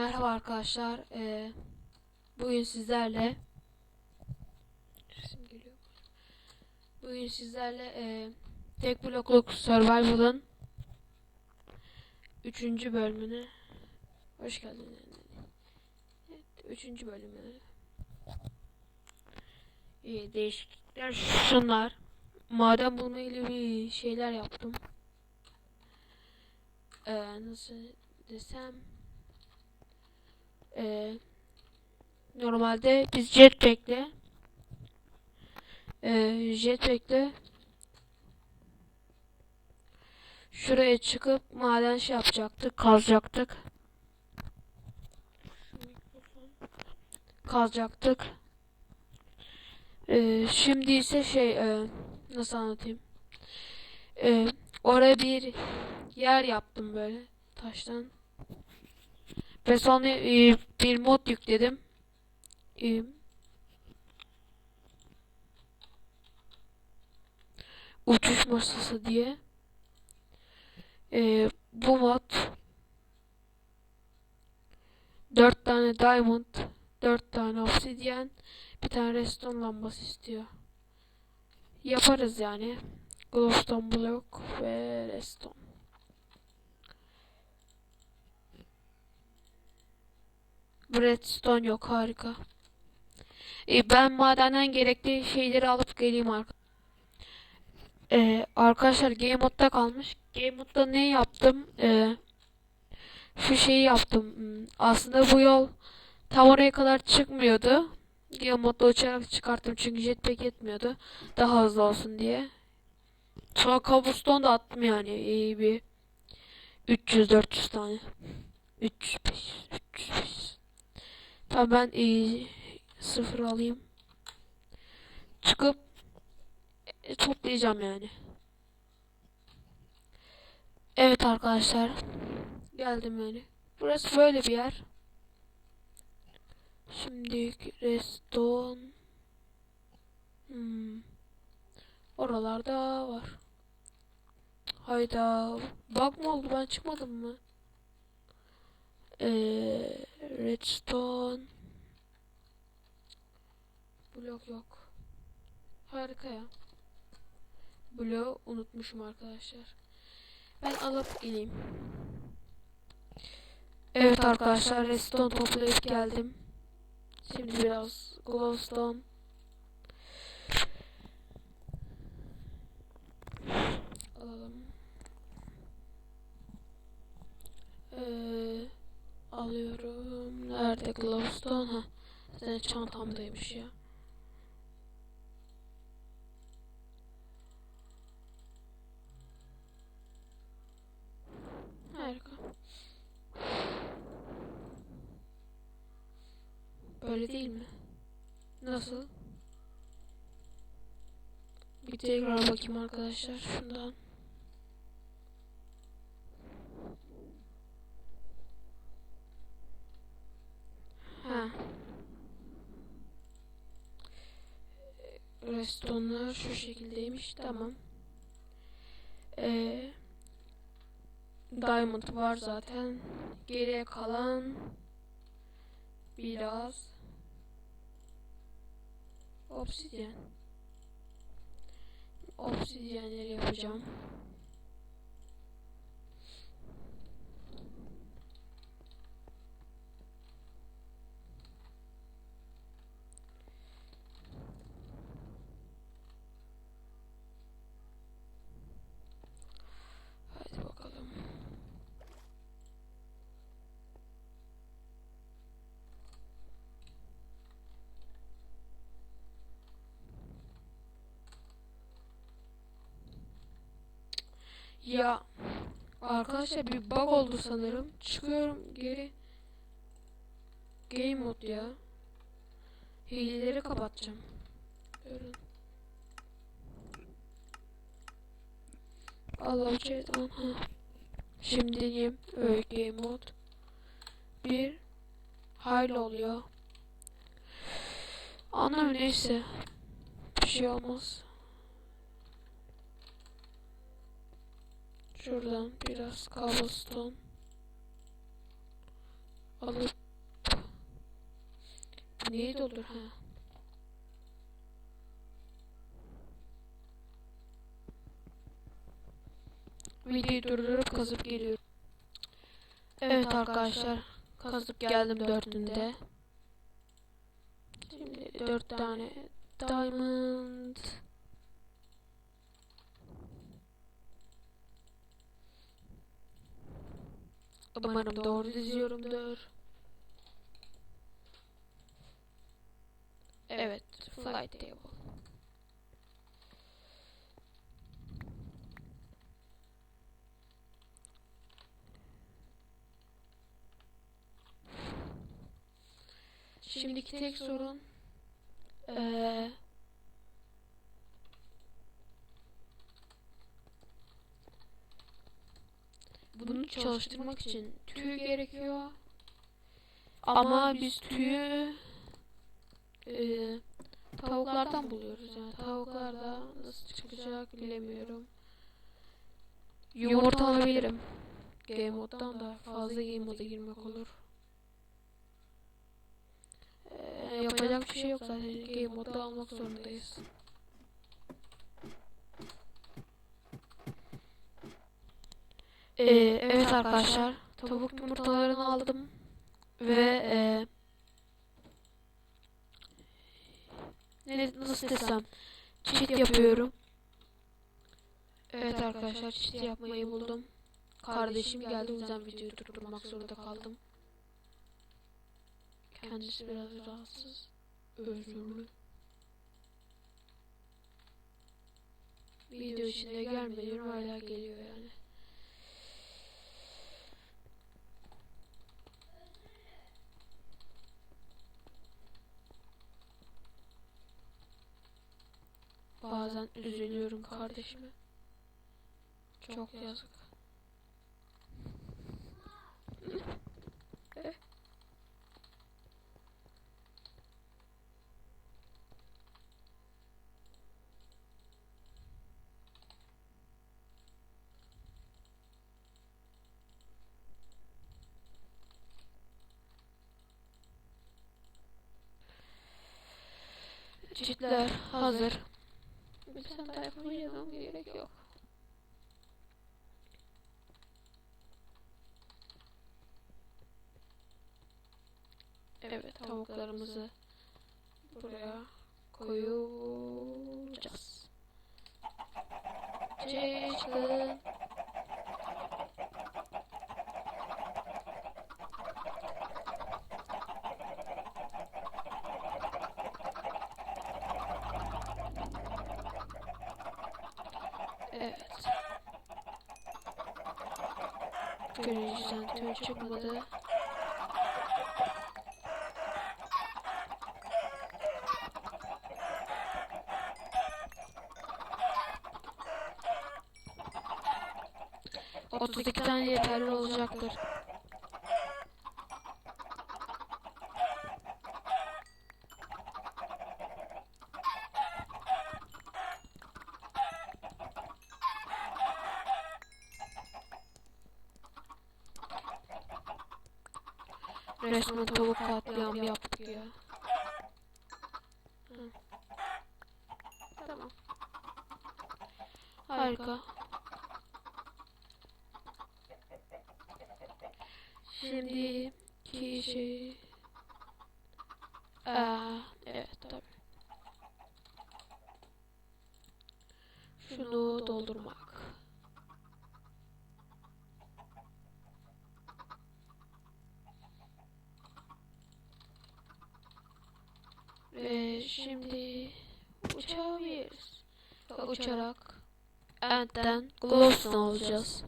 Merhaba arkadaşlar. Ee, bugün sizlerle Resim geliyor. Bugün sizlerle e, tek blokluk Survival'ın 3. bölümüne hoş geldiniz. Evet, 3. bölümü. İyi değişiklikler şunlar. Maden bulma bir şeyler yaptım. Ee, nasıl desem ee, normalde biz jetpack'le e, jetpack'le şuraya çıkıp maden şey yapacaktık, kazacaktık. Kazacaktık. Ee, şimdi ise şey e, nasıl anlatayım? Ee, oraya bir yer yaptım böyle taştan. Ve sonra e, bir mod yükledim. E, uçuş masası diye. E, bu mod 4 tane diamond, 4 tane obsidian, bir tane redstone lambası istiyor. Yaparız yani. Glowstone block ve redstone. Redstone yok harika. E, ben madenden gerekli şeyleri alıp geleyim arka. E, arkadaşlar Game Mode'da kalmış. Game Mode'da ne yaptım? E, şu şeyi yaptım. Hmm, Aslında bu yol tam oraya kadar çıkmıyordu. Game Mode'da uçarak çıkarttım çünkü jetpack yetmiyordu. Daha hızlı olsun diye. Sonra cobblestone da attım yani iyi bir 300-400 tane. 300 500 300 500. Tamam ben e, sıfır alayım. Çıkıp e, toplayacağım yani. Evet arkadaşlar. Geldim yani. Burası böyle bir yer. Şimdi reston. Hmm. Oralarda var. Hayda. Bug mı oldu? Ben çıkmadım mı? Ee, redstone. Blok yok. Harika ya. Bloğu unutmuşum arkadaşlar. Ben alıp geleyim. Evet arkadaşlar redstone toplayıp geldim. Şimdi biraz glowstone. Alalım. Ee, alıyorum. Nerede glowstone? Ha. Zaten çantamdaymış ya. Harika. Böyle değil mi? Nasıl? Bir tekrar bakayım arkadaşlar şundan. Ha. Restonlar şu şekildeymiş. Tamam. Ee, Diamond var zaten. Geriye kalan biraz obsidyen. Obsidyenleri yapacağım. Ya arkadaşlar bir bug oldu sanırım. Çıkıyorum geri. Game mode ya. Hileleri kapatacağım. Görün. Allah şeytan. Ha. Şimdi deneyeyim. Öyle game mode. Bir hayli oluyor. Anlamı neyse. Bir şey olmaz. Şuradan biraz cobblestone. alıp neydi olur ha? Videoyu durdurup kazıp geliyorum. Evet arkadaşlar kazıp geldim dördünde. Şimdi dört tane diamond. Umarım doğru diziyorumdur. Evet, flight table. Şimdiki tek sorun eee bunu çalıştırmak için tüy gerekiyor. Ama biz tüyü eee, tavuklardan buluyoruz yani tavuklarda nasıl çıkacak bilemiyorum. Yumurta alabilirim. Game moddan da fazla game moda girmek olur. Ee, yapacak bir şey yok zaten. Game modda almak zorundayız. Ee, evet arkadaşlar. Tavuk yumurtalarını aldım. Ve e, ne nasıl desem çift yapıyorum. Evet arkadaşlar çift yapmayı buldum. Kardeşim geldi o yüzden videoyu durdurmak zorunda kaldım. Kendisi biraz rahatsız. Özürlü. Video içinde gelmiyorum hala geliyor yani. Bazen üzülüyorum kardeşime. Çok yazık. Çitler hazır. Bir tane daha yapamayacağım gerek yok. Evet tavuklarımızı buraya koyacağız. Çeşitli. Evet. Görücüden tüy çıkmadı. Otuz iki tane yeterli olacaktır. Resmen tavuk katliamı yaptık ya. Hı. Tamam. Harika. Şimdi ki şey... Aa, evet tabii. Şunu doldurmak. Ve şimdi uçabiliriz. Ve uçarak Ent'ten Glowstone alacağız.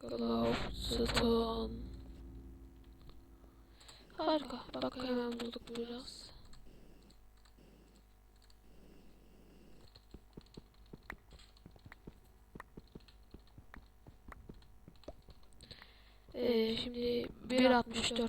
Glowstone. Harika. Bak hemen bulduk biraz. Ee, şimdi 1.64